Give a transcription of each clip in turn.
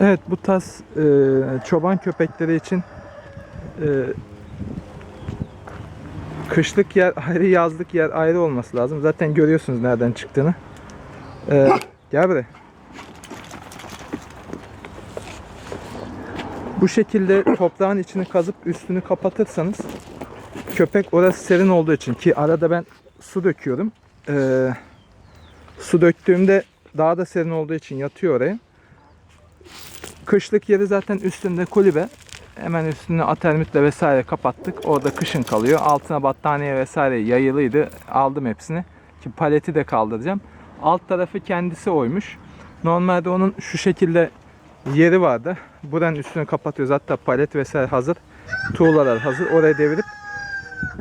Evet bu tarz e, çoban köpekleri için e, kışlık yer ayrı yazlık yer ayrı olması lazım. Zaten görüyorsunuz nereden çıktığını. E, gel buraya. Bu şekilde toprağın içini kazıp üstünü kapatırsanız köpek orası serin olduğu için ki arada ben su döküyorum. E, su döktüğümde daha da serin olduğu için yatıyor oraya. Kışlık yeri zaten üstünde kulübe. Hemen üstünü atermitle vesaire kapattık. Orada kışın kalıyor. Altına battaniye vesaire yayılıydı. Aldım hepsini. Ki paleti de kaldıracağım. Alt tarafı kendisi oymuş. Normalde onun şu şekilde yeri vardı. Buranın üstünü kapatıyoruz. Hatta palet vesaire hazır. Tuğlalar hazır. Oraya devirip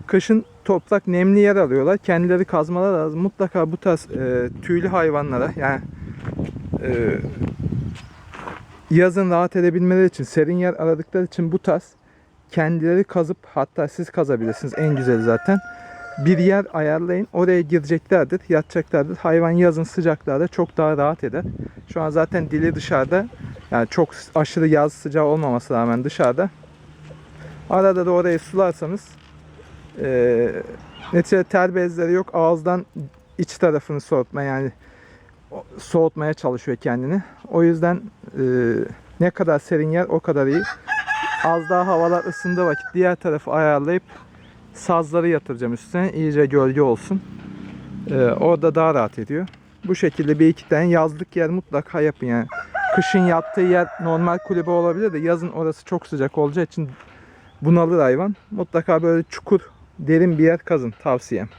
kışın toprak nemli yer alıyorlar. Kendileri kazmalar lazım. Mutlaka bu tarz e, tüylü hayvanlara yani e, yazın rahat edebilmeleri için, serin yer aradıkları için bu tarz kendileri kazıp hatta siz kazabilirsiniz. En güzeli zaten. Bir yer ayarlayın. Oraya gireceklerdir, yatacaklardır. Hayvan yazın sıcaklarda çok daha rahat eder. Şu an zaten dili dışarıda. Yani çok aşırı yaz sıcağı olmaması rağmen dışarıda. Arada da orayı sularsanız eee neticede ter bezleri yok. Ağızdan iç tarafını soğutma yani soğutmaya çalışıyor kendini. O yüzden e, ne kadar serin yer o kadar iyi. Az daha havalar ısındığı vakit diğer tarafı ayarlayıp sazları yatıracağım üstüne. iyice gölge olsun. E, orada daha rahat ediyor. Bu şekilde bir iki tane yazlık yer mutlaka yapın yani. Kışın yattığı yer normal kulübe olabilir de yazın orası çok sıcak olacağı için bunalır hayvan. Mutlaka böyle çukur, derin bir yer kazın tavsiyem.